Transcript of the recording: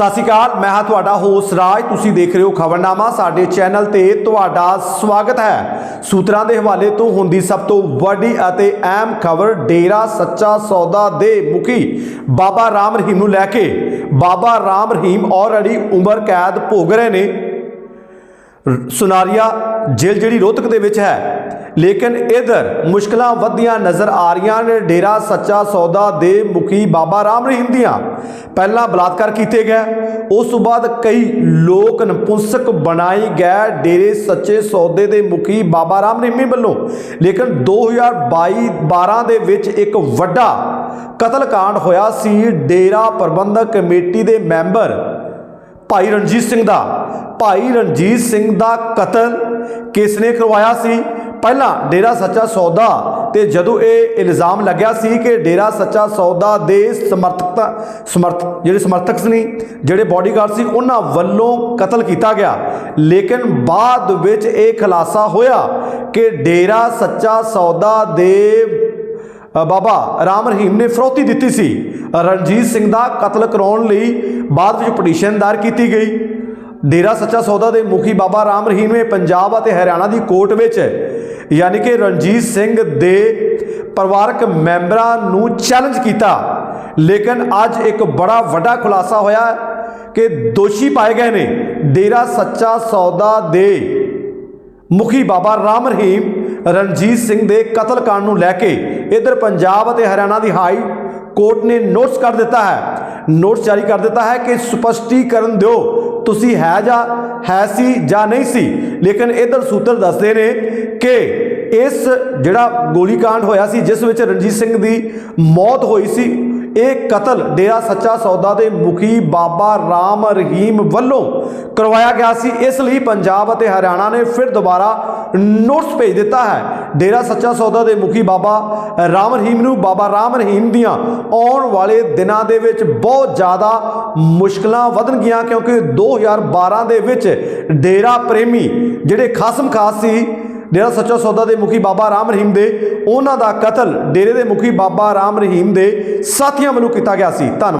ਸਤਿ ਸ਼੍ਰੀ ਅਕਾਲ, ਮੈਂ ਹਾਂ ਤੁਹਾਡਾ ਹੋਸ ਰਾਜ। ਤੁਸੀਂ ਦੇਖ ਰਹੇ ਹੋ ਖਬਰਨਾਮਾ, ਸਾਡੇ ਚੈਨਲ ਤੇ ਤੁਹਾਡਾ ਸਵਾਗਤ ਹੈ। ਸੂਤਰਾਂ ਦੇ ਹਵਾਲੇ ਤੋਂ ਹੁੰਦੀ ਸਭ ਤੋਂ ਵੱਡੀ ਅਤੇ ਅਹਿਮ ਖਬਰ, ਡੇਰਾ ਸੱਚਾ ਸੌਦਾ ਦੇ ਮੁਖੀ ਬਾਬਾ ਰਾਮ ਰਹੀਮ ਨੂੰ ਲੈ ਕੇ। ਬਾਬਾ ਰਾਮ ਰਹੀਮ ਔਲਰੇਡੀ ਉਮਰ ਕੈਦ ਭੋਗ ਰਹੇ ਨੇ। ਸੁਨਾਰੀਆ ਜੇਲ੍ਹ ਜਿਹੜੀ ਰੋਹਤਕ ਦੇ ਵਿੱਚ ਹੈ। ਲੇਕਿਨ ਇਧਰ ਮੁਸ਼ਕਲਾਂ ਵੱਧਦੀਆਂ ਨਜ਼ਰ ਆ ਰਹੀਆਂ ਨੇ। ਡੇਰਾ ਸੱਚਾ ਸੌਦਾ ਦੇ ਮੁਖੀ ਬਾਬਾ ਰਾਮ ਰਹੀਮ ਦੀਆਂ। ਪਹਿਲਾਂ ਬਲਾਤਕਾਰ ਕੀਤੇ ਗਏ। ਉਸ ਤੋਂ ਬਾਅਦ ਕਈ ਲੋਕ ਨਪੁੰਸਕ ਬਣਾਏ ਗਏ ਡੇਰੇ ਸੱਚੇ ਸੌਦੇ ਦੇ ਮੁਖੀ ਬਾਬਾ ਰਾਮ ਰਹੀਮ ਵੱਲੋਂ। ਲੇਕਿਨ 2022 12 ਦੇ ਵਿੱਚ ਇੱਕ ਵੱਡਾ ਕਤਲकांड ਹੋਇਆ ਸੀ। ਡੇਰਾ ਪ੍ਰਬੰਧਕ ਕਮੇਟੀ ਦੇ ਮੈਂਬਰ ਭਾਈ ਰਣਜੀਤ ਸਿੰਘ ਦਾ। ਭਾਈ ਰਣਜੀਤ ਸਿੰਘ ਦਾ ਕਤਲ ਕਿਸ ਨੇ ਕਰਵਾਇਆ ਸੀ? ਪਹਿਲਾਂ ਡੇਰਾ ਸੱਚਾ ਸੌਦਾ ਤੇ ਜਦੋਂ ਇਹ ਇਲਜ਼ਾਮ ਲੱਗਿਆ ਸੀ ਕਿ ਡੇਰਾ ਸੱਚਾ ਸੌਦਾ ਦੇ ਸਮਰਥਕ ਸਮਰਥ ਜਿਹੜੇ ਸਮਰਥਕ ਸੀ ਜਿਹੜੇ ਬਾਡੀਗਾਰਡ ਸੀ, ਉਹਨਾਂ ਵੱਲੋਂ ਕਤਲ ਕੀਤਾ ਗਿਆ। ਲੇਕਿਨ ਬਾਅਦ ਵਿੱਚ ਇਹ ਖੁਲਾਸਾ ਹੋਇਆ ਕਿ ਡੇਰਾ ਸੱਚਾ ਸੌਦਾ ਦੇ ਬਾਬਾ ਰਾਮ ਰਹੀਮ ਨੇ ਫਰੋਤੀ ਦਿੱਤੀ ਸੀ। ਰਣਜੀਤ ਸਿੰਘ ਦਾ ਕਤਲ ਕਰਾਉਣ ਲਈ ਬਾਅਦ ਵਿੱਚ ਪਟੀਸ਼ਨ ਦਾਇਰ ਕੀਤੀ ਗਈ। ਡੇਰਾ ਸੱਚਾ ਸੌਦਾ ਦੇ ਮੁਖੀ ਬਾਬਾ ਰਾਮ ਰਹੀਮ ਨੇ ਪੰਜਾਬ ਅਤੇ ਹਰਿਆਣਾ ਦੀ ਕੋਰਟ ਵਿੱਚ ਯਾਨੀ ਕਿ ਰਣਜੀਤ ਸਿੰਘ ਦੇ ਪਰਿਵਾਰਕ ਮੈਂਬਰਾਂ ਨੂੰ ਚੈਲੰਜ ਕੀਤਾ। ਲੇਕਿਨ ਅੱਜ ਇੱਕ ਬੜਾ ਵੱਡਾ ਖੁਲਾਸਾ ਹੋਇਆ ਕਿ ਦੋਸ਼ੀ ਪਾਏ ਗਏ ਨੇ ਡੇਰਾ ਸੱਚਾ ਸੌਦਾ ਦੇ ਮੁਖੀ ਬਾਬਾ ਰਾਮ ਰਹੀਮ, ਰਣਜੀਤ ਸਿੰਘ ਦੇ ਕਤਲकांड ਨੂੰ ਲੈ ਕੇ ਇਧਰ ਪੰਜਾਬ ਅਤੇ ਹਰਿਆਣਾ ਦੀ ਹਾਈ ਕੋਰਟ ਨੇ ਨੋਟਿਸ ਕਰ ਦਿੱਤਾ ਹੈ। ਨੋਟਿਸ ਜਾਰੀ ਕਰ ਦਿੱਤਾ ਹੈ ਕਿ ਸਪਸ਼ਟੀਕਰਨ ਦਿਓ ਤੁਸੀਂ ਹੈ ਜਾਂ ਹੈ ਸੀ ਜਾਂ ਨਹੀਂ ਸੀ, ਲੇਕਿਨ ਇਧਰ ਸੂਤਰ ਦੱਸਦੇ ਨੇ ਕਿ ਇਸ ਜਿਹੜਾ ਗੋਲੀकांड ਹੋਇਆ ਸੀ, ਜਿਸ ਵਿੱਚ ਰਣਜੀਤ ਸਿੰਘ ਦੀ ਮੌਤ ਹੋਈ ਸੀ, ਇਹ ਕਤਲ ਡੇਰਾ ਸੱਚਾ ਸੌਦਾ ਦੇ ਮੁਖੀ ਬਾਬਾ ਰਾਮ ਰਹੀਮ ਵੱਲੋਂ ਕਰਵਾਇਆ ਗਿਆ ਸੀ। ਇਸ ਲਈ ਪੰਜਾਬ ਅਤੇ ਹਰਿਆਣਾ ਨੇ ਫਿਰ ਦੁਬਾਰਾ ਨੋਟਸ ਭੇਜ ਦਿੱਤਾ ਹੈ। ਡੇਰਾ ਸੱਚਾ ਸੌਦਾ ਦੇ ਮੁਖੀ ਬਾਬਾ ਰਾਮ ਰਹੀਮ ਨੂੰ, ਬਾਬਾ ਰਾਮ ਰਹੀਮ ਦੀਆਂ ਆਉਣ ਵਾਲੇ ਦਿਨਾਂ ਦੇ ਵਿੱਚ ਬਹੁਤ ਜ਼ਿਆਦਾ ਮੁਸ਼ਕਲਾਂ ਵਧਣਗੀਆਂ ਕਿਉਂਕਿ 2012 ਦੇ ਵਿੱਚ ਡੇਰਾ ਪ੍ਰੇਮੀ ਜਿਹੜੇ ਖਾਸਮ ਖਾਸ ਸੀ, ਡੇਰਾ ਸੱਚਾ ਸੌਦਾ ਦੇ ਮੁਖੀ ਬਾਬਾ ਰਾਮ ਰਹੀਮ ਦੇ, ਉਹਨਾਂ ਦਾ ਕਤਲ ਡੇਰੇ ਦੇ ਮੁਖੀ ਬਾਬਾ ਰਾਮ ਰਹੀਮ ਦੇ ਸਾਥੀਆਂ ਵੱਲੋਂ ਕੀਤਾ ਗਿਆ ਸੀ। ਧੰਨਵਾਦ।